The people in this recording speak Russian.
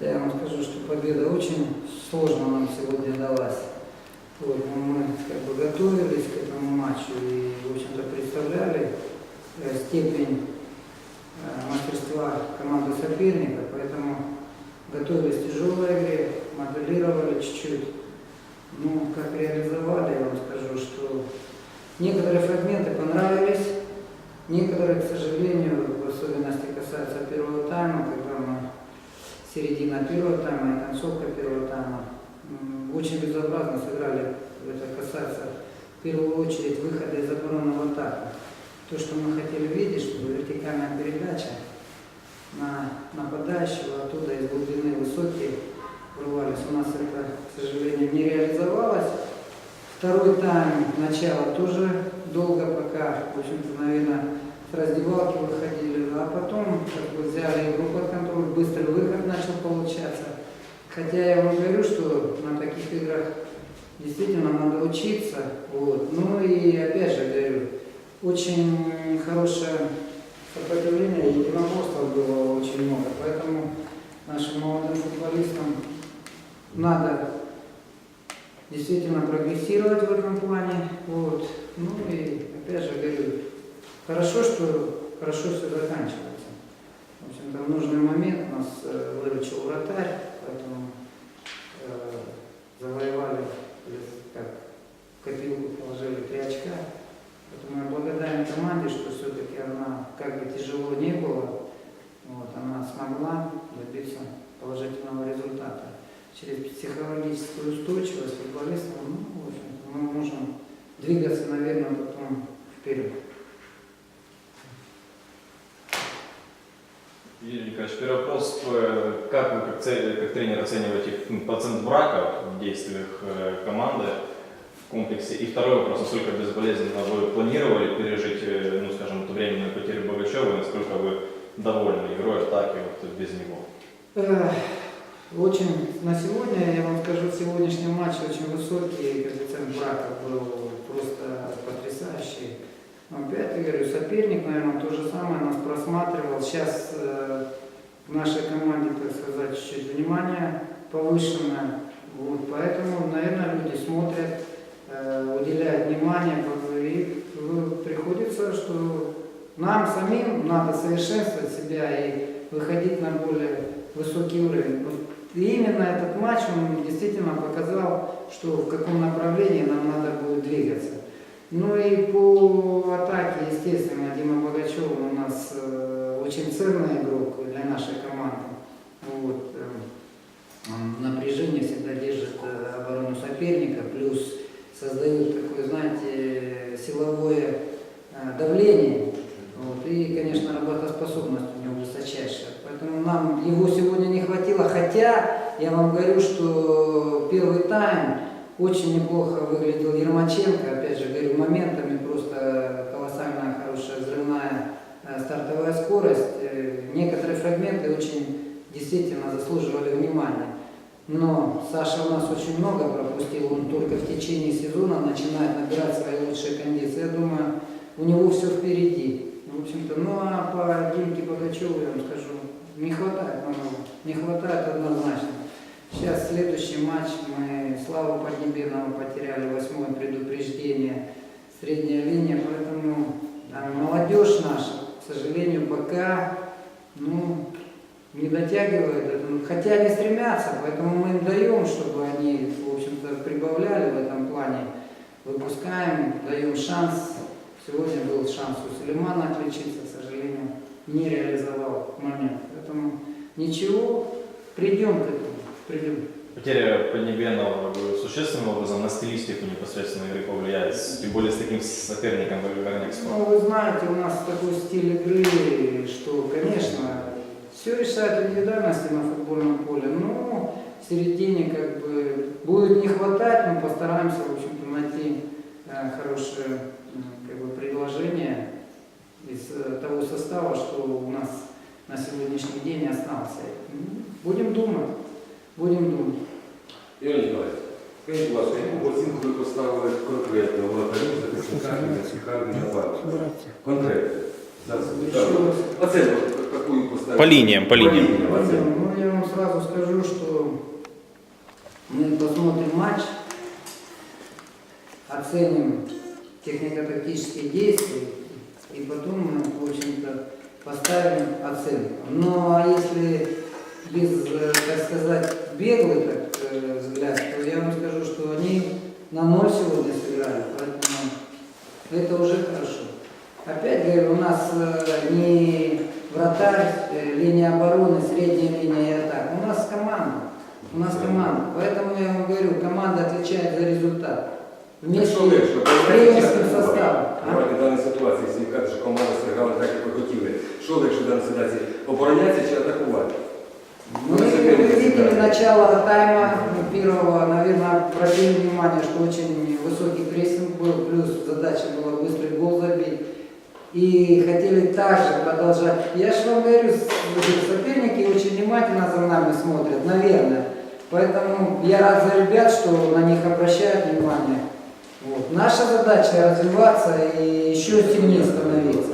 Хотя я вам скажу, что победа очень сложно нам сегодня далась. Вот, мы как бы готовились к этому матчу и, в общем-то, представляли э, степень э, мастерства команды соперника, поэтому готовились к тяжелой игре, моделировали чуть-чуть. Ну, как реализовали, я вам скажу, что некоторые фрагменты понравились, некоторые, к сожалению, в особенности касаются первого тайма, когда мы середина первого тайма и концовка первого тайма очень безобразно сыграли, это касается в первую очередь выхода из обороны в атаку. То, что мы хотели видеть, чтобы вертикальная передача на нападающего оттуда из глубины высокие врывались. У нас это, к сожалению, не реализовалось. Второй тайм, начало тоже долго пока, в общем-то, наверное, с раздевалки выходили, а потом как бы взяли быстрый выход начал получаться. Хотя я вам говорю, что на таких играх действительно надо учиться. Вот. Ну и опять же говорю, очень хорошее сопротивление, единоборства было очень много, поэтому нашим молодым футболистам надо действительно прогрессировать в этом плане. Вот. Ну и опять же говорю, хорошо, что хорошо все заканчивается. В общем-то, в нужный момент нас э, выручил вратарь, поэтому э, завоевали, как копилку положили три очка. Поэтому я благодарен команде, что все-таки она, как бы тяжело не было, вот, она смогла добиться положительного результата. Через психологическую устойчивость футболистов, ну, мы можем двигаться, наверное, потом вперед. Юрий Николаевич, первый вопрос. э, Как вы, как, цель- как тренер, оцениваете м, процент брака в действиях э, команды в комплексе? И второй вопрос. Насколько безболезненно вы планировали пережить, э, ну, скажем, эту временную потерю Богачева, и насколько вы довольны игрой атаки вот без него? Очень на сегодня, я вам скажу, в сегодняшнем матче очень высокий коэффициент брака был просто потрясающий. Опять говорю, соперник, наверное, то же самое нас просматривал. Сейчас э, в нашей команде, так сказать, чуть-чуть внимание повышенное. Вот, поэтому, наверное, люди смотрят, э, уделяют внимание, и приходится, что нам самим надо совершенствовать себя и выходить на более высокий уровень. Вот именно этот матч, он действительно показал, что в каком направлении нам надо будет двигаться. Ну и по атаке, естественно, Дима Богачев у нас э, очень ценный игрок для нашей команды. Вот, э, напряжение всегда держит э, оборону соперника, плюс создает такое, знаете, силовое давление. Вот, и, конечно, работоспособность у него высочайшая. Поэтому нам его сегодня не хватило. Хотя, я вам говорю, что первый тайм очень неплохо выглядел Ермаченко. Опять же, говорю, моментами просто колоссальная, хорошая взрывная э, стартовая скорость. Э, Некоторые фрагменты очень действительно заслуживали внимания. Но Саша у нас очень много пропустил, он только в течение сезона начинает набирать свои лучшие кондиции. Я думаю, у него все впереди. В общем-то, ну а по Димке Богачеву, я вам скажу, не хватает много, не хватает следующий матч, мы Славу Поднебенного потеряли, восьмое предупреждение, средняя линия, поэтому а, молодежь наша, к сожалению, пока, ну, не дотягивает, ну, хотя они стремятся, поэтому мы им даем, чтобы они, в общем-то, прибавляли в этом плане, выпускаем, даем шанс. Сегодня был шанс у Сулеймана отличиться, к сожалению, не реализовал момент. Поэтому ничего, придем к этому, придем. Потеря Поднебенного существенным образом на стилистику непосредственно игры повлияет, тем более с таким соперником, как Верникс. Ну, вы знаете, у нас такой стиль игры, что, конечно, все решает индивидуальности на футбольном поле. Но в середине как бы будет не хватать, мы постараемся, в общем-то, найти э, хорошее как бы, предложение из э, того состава, что у нас на сегодняшний день остался. Будем думать, будем думать. Юрій Ніколаєвич, скажіть, будь ласка, яку оцінку ви поставили конкретно воротарю, захисникам і захисникам нападу? Конкретно. Зараз, Що ви- Оцінку. какую поставить? По линиям, по линиям. оценку. Ну, я вам сразу скажу, что мы посмотрим матч, оценим технико-тактические действия, и потом мы, в общем-то, поставим оценку. Ну, а если без, э, так сказать, беглый так, э, взгляд, то я вам скажу, что они на ноль сегодня сыграли, поэтому это уже хорошо. Опять говорю, у нас э, не вратарь, э, линия обороны, средняя линия и атака. У нас команда. У нас команда. Поэтому я вам говорю, команда отвечает за результат. Вместе Що легше, с тренерским составом. а? Давайте в даній ситуації, якщо кажуть, що команда стригала так, як ви хотіли. Що легше в даній ситуації? Оборонятися чи атакувати? Мы, видели начало тайма первого, наверное, обратили внимание, что очень высокий прессинг был, плюс задача была быстрый гол забить. И хотели также продолжать. Я же вам говорю, с- соперники очень внимательно за нами смотрят, наверное. Поэтому я рад за ребят, что на них обращают внимание. Вот. Наша задача развиваться и еще сильнее становиться.